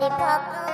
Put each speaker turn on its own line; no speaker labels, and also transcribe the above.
করে থাকো